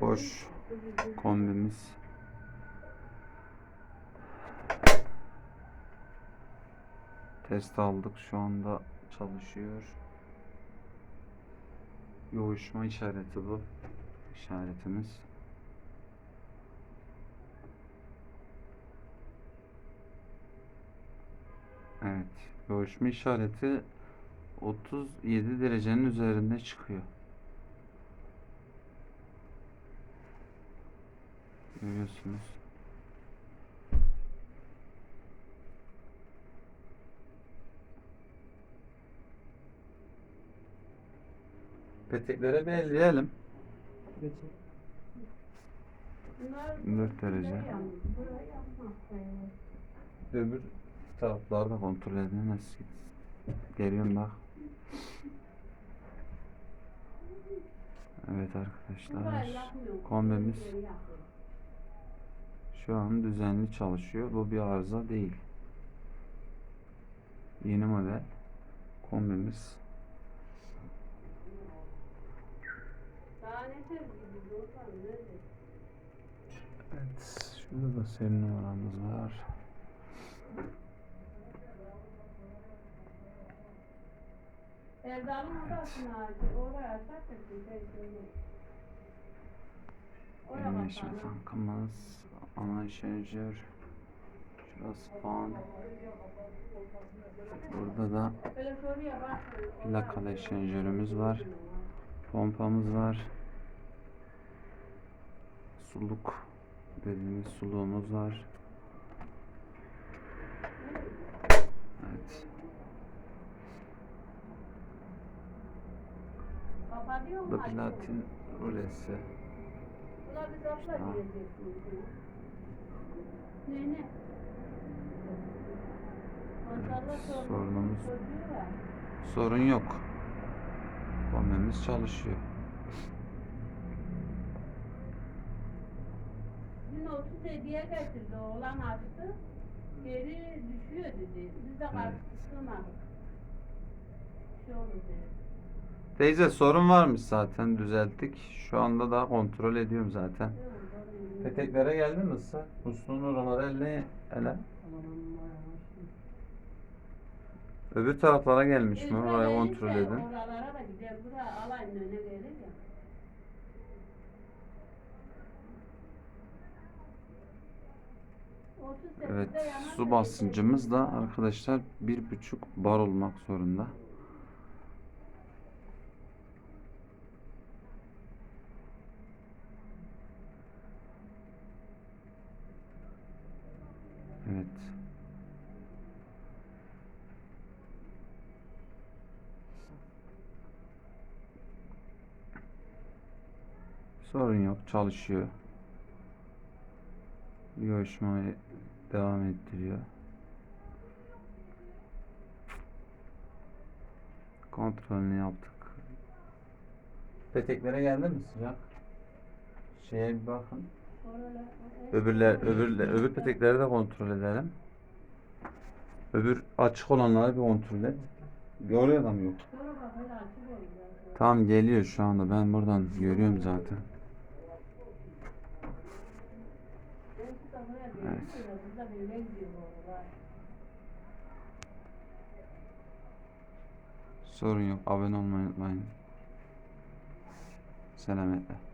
Boş kombimiz. Test aldık. Şu anda çalışıyor. Yoğuşma işareti bu. İşaretimiz. Evet. Yoğuşma işareti 37 derecenin üzerinde çıkıyor. Görüyorsunuz. Peteklere bir elleyelim. Bunlar 4 derece. Öbür tarafları da kontrol edin. Nasıl Geliyorum bak. Evet arkadaşlar. yakmıyor. Şu an düzenli çalışıyor. Bu bir arıza değil. Yeni model kombimiz. Evet, şurada da serin numaramız var. Erdal'ın odasına acil oraya açar da Yerleşme bakalım. tankımız, ana şarjör, şurası fan. Burada da plakalı şarjörümüz var. Pompamız var. Suluk dediğimiz suluğumuz var. Evet. Bu platin rulesi. Abla. Ne ne? Sorun- sorunumuz-. Sorun yok. Bombemiz çalışıyor. Dün 30 hediye getirdi. Oğlan açtı. Geri düşüyor dedi. Biz de Evet. karıştırmadık. Bir şey olur dedi. Teyze sorun varmış zaten düzelttik. Şu anda da kontrol ediyorum zaten. Peteklere geldi mi ısı? Musluğun oraları elle ele. Öbür taraflara gelmiş mi? Verirse kontrol edin. Oralara da gider. Buraya alayın önüne gelir ya. Evet, su da basıncımız da arkadaşlar bir buçuk bar olmak zorunda. Evet. Sorun yok, çalışıyor. Yoğuşmayı devam ettiriyor. Kontrolünü yaptık. Peteklere geldi mi sıcak? Şeye bir bakın. Öbürler, öbürler, öbür petekleri de kontrol edelim. Öbür açık olanları bir kontrol et. Da mı yok? Tam geliyor şu anda. Ben buradan görüyorum zaten. Evet. Sorun yok. Abone olmayı unutmayın. Selametle.